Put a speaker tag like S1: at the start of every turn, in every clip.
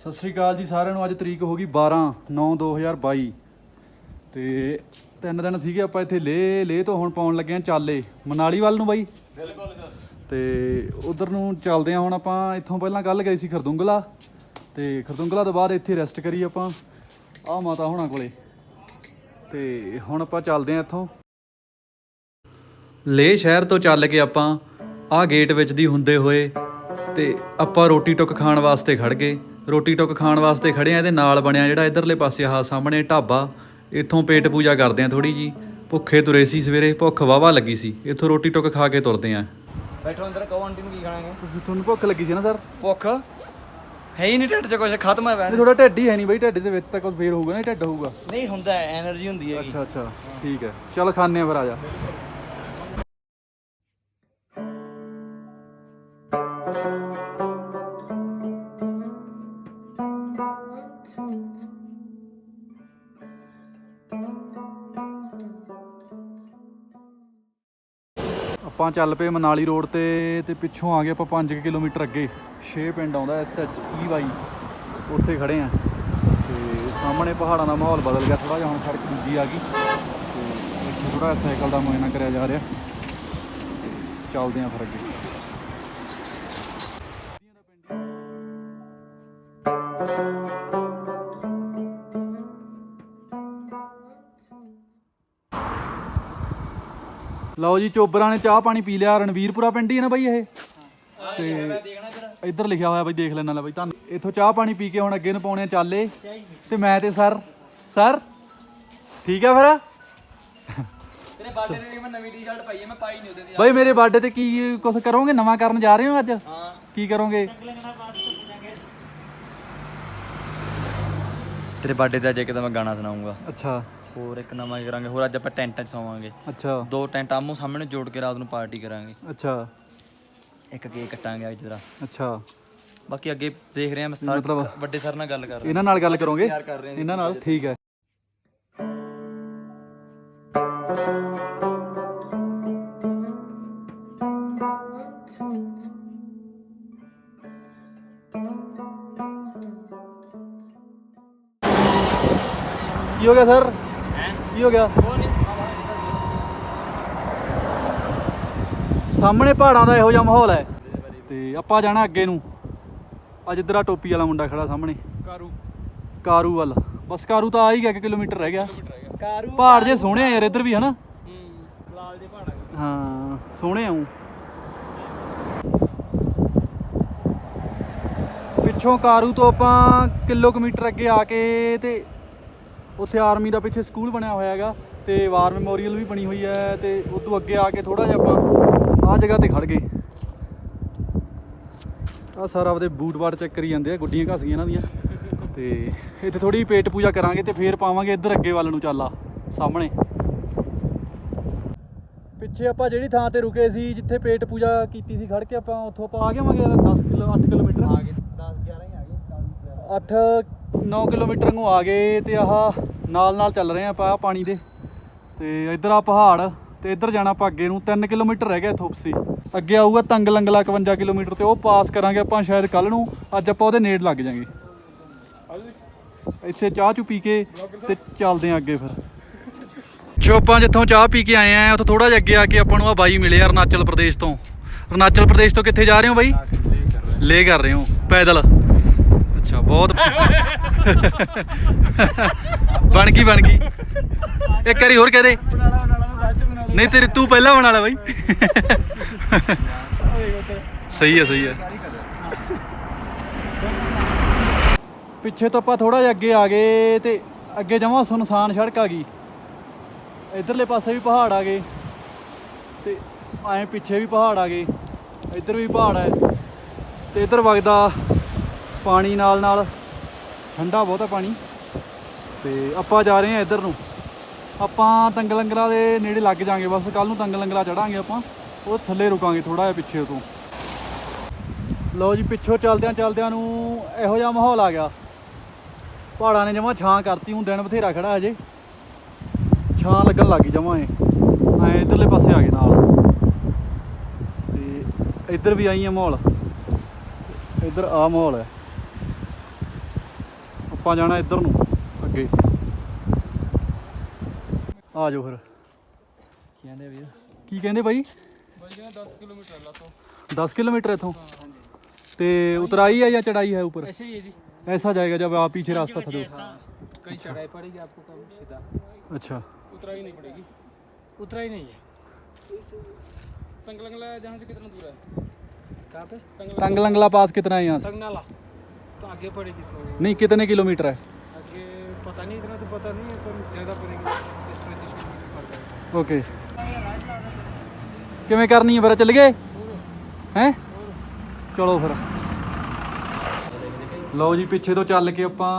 S1: ਸਤਿ ਸ੍ਰੀ ਅਕਾਲ ਜੀ ਸਾਰਿਆਂ ਨੂੰ। ਅੱਜ ਤਰੀਕ ਹੋ ਗਈ 12 9 2022 ਤੇ ਤਿੰਨ ਦਿਨ ਸੀਗੇ ਆਪਾਂ ਇੱਥੇ ਲੇ ਲੇ ਤੋਂ ਹੁਣ ਪਾਉਣ ਲੱਗੇ ਆ ਚਾਲੇ। ਮਨਾਲੀ ਵੱਲ ਨੂੰ ਬਾਈ।
S2: ਬਿਲਕੁਲ ਸਰ।
S1: ਤੇ ਉਧਰ ਨੂੰ ਚੱਲਦੇ ਆ ਹੁਣ ਆਪਾਂ। ਇੱਥੋਂ ਪਹਿਲਾਂ ਕੱਲ ਗਏ ਸੀ ਖਰਦੁੰਗਲਾ। ਤੇ ਖਰਦੁੰਗਲਾ ਤੋਂ ਬਾਅਦ ਇੱਥੇ ਰੈਸਟ ਕਰੀ ਆਪਾਂ। ਆ ਮਾਤਾ ਹੋਣਾ ਕੋਲੇ। ਤੇ ਹੁਣ ਆਪਾਂ ਚੱਲਦੇ ਆ ਇੱਥੋਂ। ਲੇ ਸ਼ਹਿਰ ਤੋਂ ਚੱਲ ਕੇ ਆਪਾਂ ਆ ਗੇਟ ਵਿੱਚ ਦੀ ਹੁੰਦੇ ਹੋਏ ਤੇ ਆਪਾਂ ਰੋਟੀ ਟੁੱਕ ਖਾਣ ਵਾਸਤੇ ਖੜ ਗਏ। ਰੋਟੀ ਟੁੱਕ ਖਾਣ ਵਾਸਤੇ ਖੜੇ ਆ ਇਹਦੇ ਨਾਲ ਬਣਿਆ ਜਿਹੜਾ ਇਧਰਲੇ ਪਾਸੇ ਆਹ ਸਾਹਮਣੇ ਢਾਬਾ। ਇੱਥੋਂ ਪੇਟ ਪੂਜਾ ਕਰਦੇ ਆ ਥੋੜੀ ਜੀ। ਭੁੱਖੇ ਤੁਰੇ ਸੀ ਸਵੇਰੇ ਭੁੱਖ ਵਾਵਾ ਲੱਗੀ ਸੀ। ਇੱਥੋਂ ਰੋਟੀ ਟੁੱਕ ਖਾ ਕੇ ਤੁਰਦੇ ਆ।
S2: ਬੈਠੋ ਅੰਦਰ ਕਹੋ ਆਂਟੀ ਨੂੰ ਕੀ ਖਾਣਾਗੇ?
S1: ਤੁਸੀਂ ਤੁਹਾਨੂੰ ਭੁੱਖ ਲੱਗੀ ਸੀ ਨਾ ਸਰ?
S2: ਭੁੱਖ? ਹੈ ਹੀ ਨਹੀਂ ਢਿੱਡ 'ਚ ਕੁਝ ਖਤਮ ਹੈ ਵੈਨ
S1: ਥੋੜਾ ਢਿੱਡ ਹੀ ਹੈ ਨਹੀਂ ਬਈ ਢਿੱਡ ਦੇ ਵਿੱਚ ਤਾਂ ਕੁਝ ਫੇਰ ਹੋਊਗਾ ਨਾ ਢਿੱਡ ਹੋਊਗਾ।
S2: ਨਹੀਂ ਹੁੰਦਾ ਐਨਰਜੀ ਹੁੰਦੀ ਹੈਗੀ।
S1: ਅੱਛਾ ਅੱਛਾ ਠੀਕ ਹੈ। ਚਲ ਖਾਣੇ ਆ ਫਿਰ ਆ ਜਾ। ਆਪਾਂ ਚੱਲ ਪਏ ਮਨਾਲੀ ਰੋਡ ਤੇ ਤੇ ਪਿੱਛੋਂ ਆ ਗਏ ਆਪਾਂ 5 ਕਿਲੋਮੀਟਰ ਅੱਗੇ। 6 ਪਿੰਡ ਆਉਂਦਾ ਐਸ ਐਚ ਈ ਵਾਈ ਉੱਥੇ ਖੜੇ ਆ। ਤੇ ਸਾਹਮਣੇ ਪਹਾੜਾਂ ਦਾ ਮਾਹੌਲ ਬਦਲ ਗਿਆ ਥੋੜਾ ਜਿਹਾ, ਹੁਣ ਸੜਕ ਦੂਜੀ ਆ ਗਈ। ਤੇ ਇੱਥੇ ਥੋੜਾ ਸਾਈਕਲ ਦਾ ਮੁਆਇਨਾ ਕਰਿਆ ਜਾ ਰਿਹਾ। ਤੇ ਚੱਲਦੇ ਆ ਫਿਰ ਅੱਗੇ। ਲਓ ਜੀ ਚੋਬਰਾਂ ਨੇ ਚਾਹ ਪਾਣੀ ਪੀ ਲਿਆ ਰਣਵੀਰਪੁਰਾ ਪਿੰਡ ਹੀ ਹੈ ਨਾ ਬਾਈ ਇਹ? ਤੇ
S2: ਦੇਖਣਾ ਫਿਰ
S1: ਇੱਧਰ ਲਿਖਿਆ ਹੋਇਆ ਬਾਈ ਦੇਖ ਲੈਣਾ ਲੈ ਬਾਈ ਤੁਹਾਨੂੰ ਇੱਥੋਂ ਚਾਹ ਪਾਣੀ ਪੀ ਕੇ ਹੁਣ ਅੱਗੇ ਨੂੰ ਪਾਉਣੇ ਆ ਚਾਲੇ। ਤੇ ਮੈਂ ਤੇ ਸਰ। ਸਰ ਠੀਕ ਆ ਫਿਰ?
S2: ਤੇਰੇ ਬਰਥਡੇ ਤੇ ਮੈਂ ਨਵੀਂ ਟੀ-ਸ਼ਰਟ ਪਾਈ ਹੈ ਮੈਂ ਪਾਈ ਨਹੀਂ ਉਹਦੇ ਦੀ
S1: ਬਾਈ ਮੇਰੇ ਬਰਥਡੇ ਤੇ ਕੀ ਕੁਝ ਕਰੋਗੇ? ਨਵਾਂ ਕਰਨ ਜਾ ਰਹੇ ਹੋ ਅੱਜ?
S2: ਹਾਂ।
S1: ਕੀ ਕਰੋਗੇ?
S2: ਤੇਰੇ ਬਰਥਡੇ ਤੇ ਅੱਜ ਇੱਕ ਤਾਂ ਮੈਂ ਗਾਣਾ ਸੁਣਾਉਂਗਾ।
S1: ਅੱਛਾ।
S2: ਹੋਰ ਇੱਕ ਨਵਾਂ ਕਰਾਂਗੇ ਹੋਰ ਅੱਜ ਆਪਾਂ ਟੈਂਟਾਂ 'ਚ ਸੌਵਾਂਗੇ।
S1: ਅੱਛਾ।
S2: ਦੋ ਟੈਂਟ ਆਮੋ ਸਾਹਮਣੇ ਜੋੜ ਕੇ ਰਾਤ ਨੂੰ ਪਾਰਟੀ ਕਰਾਂਗੇ।
S1: ਅੱਛਾ।
S2: ਇੱਕ ਕੇਕ ਕੱਟਾਂਗੇ ਅੱਜ ਤੇਰਾ
S1: ਅੱਛਾ।
S2: ਬਾਕੀ ਅੱਗੇ ਦੇਖ ਰਹੇ ਹਾਂ ਮੈਂ ਸਰ ਵੱਡੇ ਸਰ ਨਾਲ ਗੱਲ ਕਰ ਰਿਹਾ
S1: ਇਹਨਾਂ ਨਾਲ ਗੱਲ ਕਰੋਗੇ?
S2: ਤਿਆਰ ਕਰ ਰਹੇ ਹਾਂ
S1: ਇਹਨਾਂ ਨਾਲ? ਠੀਕ ਹੈ। ਕੀ ਹੋ ਗਿਆ ਸਰ?
S2: ਹੈ
S1: ਕੀ ਹੋ ਗਿਆ? ਸਾਹਮਣੇ ਪਹਾੜਾਂ ਦਾ ਇਹੋ ਜਿਹਾ ਮਾਹੌਲ ਹੈ। ਤੇ ਆਪਾਂ ਜਾਣਾ ਅੱਗੇ ਨੂੰ। ਅੱਜ ਇੱਧਰ ਆ ਟੋਪੀ ਵਾਲਾ ਮੁੰਡਾ ਖੜਾ ਸਾਹਮਣੇ।
S2: ਕਾਰੂ।
S1: ਕਾਰੂ ਵੱਲ। ਬਸ ਕਾਰੂ ਤਾਂ ਆ ਹੀ ਗਿਆ 1 ਕਿਲੋਮੀਟਰ ਰਹਿ ਗਿਆ।
S2: ਕਾਰੂ
S1: ਪਹਾੜ ਜੇ ਸੋਹਣੇ ਆ ਯਾਰ ਇੱਧਰ ਵੀ ਹਨਾ?
S2: ਹੂੰ ਲਾਲ ਦੇ ਪਹਾੜ
S1: ਹਾਂ ਸੋਹਣੇ ਆਉ ਪਿੱਛੋਂ ਕਾਰੂ ਤੋਂ ਆਪਾਂ ਕਿਲੋਮੀਟਰ ਅੱਗੇ ਆ ਕੇ ਤੇ ਉੱਥੇ ਆਰਮੀ ਦਾ ਪਿੱਛੇ ਸਕੂਲ ਬਣਿਆ ਹੋਇਆ ਹੈਗਾ ਤੇ ਵਾਰ ਮੈਮੋਰੀਅਲ ਵੀ ਬਣੀ ਹੋਈ ਹੈ ਤੇ ਉਸ ਤੋਂ ਅੱਗੇ ਆ ਕੇ ਥੋੜਾ ਜਿਹਾ ਆਪਾਂ ਆਹ ਜਗ੍ਹਾ ਤੇ ਖੜ ਗਏ। ਆ ਸਾਰਾ ਆਪਦੇ ਬੂਟ ਬਾਟ ਚੈੱਕ ਕਰੀ ਜਾਂਦੇ ਆ ਗੁੱਡੀਆਂ ਘਸ ਗਈਆਂ ਇਹਨਾਂ ਦੀਆਂ। ਤੇ ਇੱਥੇ ਥੋੜੀ ਪੇਟ ਪੂਜਾ ਕਰਾਂਗੇ ਤੇ ਫੇਰ ਪਾਵਾਂਗੇ ਇੱਧਰ ਅੱਗੇ ਵੱਲ ਨੂੰ ਚੱਲਾ ਸਾਹਮਣੇ। ਪਿੱਛੇ ਆਪਾਂ ਜਿਹੜੀ ਥਾਂ ਤੇ ਰੁਕੇ ਸੀ ਜਿੱਥੇ ਪੇਟ ਪੂਜਾ ਕੀਤੀ ਸੀ ਖੜ ਕੇ ਆਪਾਂ ਉੱਥੋਂ ਆਪਾਂ ਆ ਗਏ ਹੋਵਾਂਗੇ 10 ਕਿਲੋ 8 ਕਿਲੋਮੀਟਰ।
S2: ਆ ਗਏ 10 11 ਹੀ ਆ ਗਏ
S1: 8 9 ਕਿਲੋਮੀਟਰ ਨੂੰ ਆ ਗਏ ਤੇ ਆਹ ਨਾਲ ਨਾਲ ਚੱਲ ਰਹੇ ਆਪਾਂ ਪਾਣੀ ਦੇ। ਤੇ ਇੱਧਰ ਆ ਪਹਾੜ ਤੇ ਇੱਧਰ ਜਾਣਾ ਆਪਾਂ ਅੱਗੇ ਨੂੰ। 3 ਕਿਲੋਮੀਟਰ ਰਹਿ ਗਿਆ ਇੱਥੋਂ ਸੀ ਅੱਗੇ ਆਊਗਾ ਤੰਗ ਲੰਗਲਾ 51 ਕਿਲੋਮੀਟਰ ਤੇ ਉਹ ਪਾਸ ਕਰਾਂਗੇ ਆਪਾਂ ਸ਼ਾਇਦ ਕੱਲ ਨੂੰ। ਅੱਜ ਆਪਾਂ ਉਹਦੇ ਨੇੜ ਲੱਗ ਜਾਾਂਗੇ। ਇੱਥੇ ਚਾਹ ਚੂ ਪੀ ਕੇ ਤੇ ਚੱਲਦੇ ਆਂ ਅੱਗੇ ਫਿਰ। ਜੋ ਆਪਾਂ ਜਿੱਥੋਂ ਚਾਹ ਪੀ ਕੇ ਆਏ ਆ ਉੱਥੋਂ ਥੋੜਾ ਜਿਹਾ ਅੱਗੇ ਆ ਕੇ ਆਪਾਂ ਨੂੰ ਆ ਬਾਈ ਮਿਲੇ ਆ ਅਰੁਣਾਚਲ ਪ੍ਰਦੇਸ਼ ਤੋਂ। ਅਰੁਣਾਚਲ ਪ੍ਰਦੇਸ਼ ਤੋਂ ਕਿੱਥੇ ਜਾ ਰਹੇ ਹੋ ਬਾਈ? ਲੇ ਕਰ ਰਹੇ ਹੋ। ਪੈਦਲ। ਅੱਛਾ, ਬਹੁਤ ਬਣ ਗਈ ਬਣ ਗਈ। ਇੱਕ ਵਾਰੀ ਹੋਰ ਕਹਿ ਦੇ। ਨਹੀਂ, ਤੇਰੀ ਤੂੰ ਪਹਿਲਾਂ ਬਣਾ ਲੈ ਬਾਈ। ਸਹੀ ਹੈ ਸਹੀ ਹੈ ਪਿੱਛੇ ਤੋਂ ਆਪਾਂ ਥੋੜਾ ਜਿਹਾ ਅੱਗੇ ਆ ਗਏ ਤੇ ਅੱਗੇ ਜਮਾਂ ਸੁਨਸਾਨ ਸੜਕ ਆ ਗਈ। ਇਧਰਲੇ ਪਾਸੇ ਵੀ ਪਹਾੜ ਆ ਗਏ ਤੇ ਐਂ ਪਿੱਛੇ ਵੀ ਪਹਾੜ ਆ ਗਏ। ਇੱਧਰ ਵੀ ਪਹਾੜ ਹੈ ਤੇ ਇੱਧਰ ਵਗਦਾ ਪਾਣੀ ਨਾਲ ਨਾਲ ਠੰਡਾ ਬਹੁਤ ਪਾਣੀ। ਤੇ ਆਪਾਂ ਜਾ ਰਹੇ ਹਾਂ ਇੱਧਰ ਨੂੰ। ਆਪਾਂ ਤੰਗ ਲੰਗਰਾ ਦੇ ਨੇੜੇ ਲੱਗ ਜਾਾਂਗੇ ਬਸ ਕੱਲ ਨੂੰ ਤੰਗ ਲੰਗਰਾ ਚੜਾਂਗੇ ਆਪਾਂ। ਉਹ ਥੱਲੇ ਰੁਕਾਂਗੇ ਥੋੜਾ ਜਿਹਾ ਪਿੱਛੇ ਤੋਂ। ਲਓ ਜੀ, ਪਿੱਛੋਂ ਚੱਲਦਿਆਂ ਚੱਲਦਿਆਂ ਨੂੰ ਇਹੋ ਜਿਹਾ ਮਾਹੌਲ ਆ ਗਿਆ। ਪਹਾੜਾਂ ਨੇ ਜਮਾ ਛਾਂ ਕਰਤੀ, ਹੁਣ ਦਿਨ ਬਥੇਰਾ ਖੜਾ ਹਜੇ। ਛਾਂ ਲੱਗਣ ਲੱਗੀ ਜਮਾ ਐ ਐ ਇਧਰਲੇ ਪਾਸੇ ਆ ਗਏ ਨਾਲ। ਤੇ ਇੱਧਰ ਵੀ ਆਈ ਆ ਮਾਹੌਲ। ਇੱਧਰ ਆ ਮਾਹੌਲ ਹੈ। ਆਪਾਂ ਜਾਣਾ ਇੱਧਰ ਨੂੰ ਅੱਗੇ ਆ ਜਾਓ ਫਿਰ
S2: ਕੀ ਕਹਿੰਦੇ ਵੀਰ
S1: ਕੀ ਕਹਿੰਦੇ ਬਾਈ
S3: ਬਾਈ ਕਹਿੰਦਾ 10 ਕਿਲੋਮੀਟਰ ਲਾ ਤੋਂ
S1: 10 किलोमीटर इथों ਤੇ ਉਤਰਾਈ है या चढ़ाई है ऊपर
S3: ऐसे ही है जी
S1: ऐसा जाएगा जब आप पीछे रास्ता था तो
S3: कहीं चढ़ाई पड़ेगी आपको कम सीधा
S1: अच्छा
S3: उतराई नहीं पड़ेगी
S2: ਉਤਰਾਈ ਨਹੀਂ ਹੈ
S3: तंगलंगला जहाँ से कितना दूर है
S2: ਕਹਾਂ पे
S3: तंगला
S1: टंगलंगला पास कितना है यहाँ से
S2: संगनाला तो आगे पड़ेगी तो
S1: नहीं कितने किलोमीटर है
S2: आगे पता नहीं इतना तो पता नहीं है पर ज़्यादा पड़ेगी तीस पैंतीस किलोमीटर पड़ जाएगा
S1: ਓਕੇ ਕਿਵੇਂ ਕਰਨੀ ਹੈ ਫਿਰ ਚੱਲ ਗਏ ਹੈ ਚਲੋ ਫਿਰ ਲਓ ਜੀ ਪਿੱਛੇ ਤੋਂ ਚੱਲ ਕੇ ਆਪਾਂ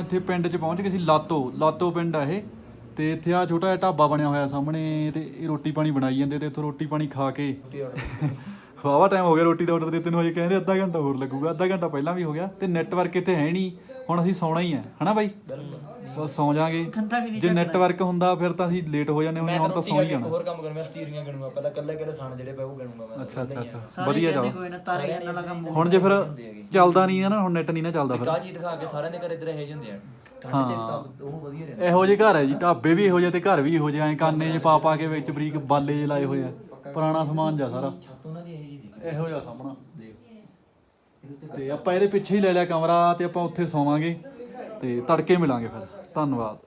S1: ਇੱਥੇ ਪਿੰਡ 'ਚ ਪਹੁੰਚ ਗਏ ਸੀ ਲਾਤੋ ਲਾਤੋ ਪਿੰਡ ਆ ਇਹ ਤੇ ਇੱਥੇ ਆ ਛੋਟਾ ਜਿਹਾ ਢਾਬਾ ਬਣਿਆ ਹੋਇਆ ਸਾਹਮਣੇ ਤੇ ਇਹ ਰੋਟੀ ਪਾਣੀ ਬਣਾਈ ਜਾਂਦੇ ਤੇ ਇੱਥੋਂ ਰੋਟੀ ਪਾਣੀ ਖਾ ਕੇ ਵਾਵਾ ਟਾਈਮ ਹੋ ਗਿਆ ਰੋਟੀ ਦਾ ਆਰਡਰ ਦਿੱਤੇ ਨੂੰ ਹਜੇ ਕਹਿੰਦੇ ਅੱਧਾ ਘੰਟਾ ਹੋਰ ਲੱਗੂਗਾ ਅੱਧਾ ਘੰਟਾ ਪਹਿਲਾਂ ਵੀ ਹੋ ਗਿਆ ਤੇ ਨੈਟਵਰਕ ਇੱਥੇ ਹੈ ਨਹੀਂ ਹੁਣ ਅਸੀਂ ਸੌਣਾ ਹੀ ਹੈ ਹਨਾ ਬਾਈ? ਬਸ ਸੌ ਜਾਾਂਗੇ। ਜੇ ਨੈਟਵਰਕ ਹੁੰਦਾ ਫਿਰ ਤਾਂ ਅਸੀਂ ਲੇਟ ਹੋ ਜਾਂਦੇ ਹੁੰਦੇ ਹੁਣ ਤਾਂ ਸੌਂ ਹੀ ਜਾਣਾ।
S4: ਹੋਰ ਕੰਮ ਕਰਨਾ ਸਤੀਰੀਆਂ ਗਿਣੂਗਾ ਪਹਿਲਾਂ ਕੱਲੇ ਕੱਲੇ ਸਣ ਜਿਹੜੇ ਪਏ ਉਹ ਗਿਣੂਗਾ ਮੈਂ
S1: ਅੱਛਾ ਅੱਛਾ ਅੱਛਾ। ਵਧੀਆ ਚੱਲ ਹੁਣ ਜੇ ਫਿਰ ਚੱਲਦਾ ਨਹੀਂ ਹੈ ਨਾ ਹੁਣ ਨੈਟ ਨਹੀਂ ਨਾ ਚੱਲਦਾ ਫਿਰ।
S4: ਕਾ ਚੀਜ਼ ਦਿਖਾ ਕੇ ਸਾਰਿਆਂ ਦੇ ਘਰੇ ਇਧਰ ਇਹ ਜਾਂਦੇ ਆ।
S1: ਇਹੋ ਜਿਹੇ ਘਰ ਹੈ ਜੀ ਢਾਬੇ ਵੀ ਇਹੋ ਜਿਹੇ ਤੇ ਘਰ ਵੀ ਇਹੋ ਜਿਹੇ ਐ ਕਾਨੇ 'ਚ ਪਾ ਪਾ ਕੇ ਵਿੱਚ ਬਰੀਕ ਬਾਲੇ ਜਿਹੇ ਲਾਏ ਹੋਏ ਆ। ਪੁਰਾਣਾ ਸਮਾਨ ਜਾ ਸਾਰਾ।
S4: ਛੱਤ ਉਹਨਾਂ ਦੀ ਇਹ ਜੀ ਸੀ
S1: ਇਹੋ ਜਿਹਾ ਸਾਹਮਣਾ। ਤੇ ਆਪਾਂ ਇਹਦੇ ਪਿੱਛੇ ਹੀ ਲੈ ਲਿਆ ਕਮਰਾ ਤੇ ਆਪਾਂ ਉੱਥੇ ਸੌਵਾਂਗੇ ਤੇ ਤੜਕੇ ਮਿਲਾਂਗੇ ਫਿਰ। ਧੰਨਵਾਦ।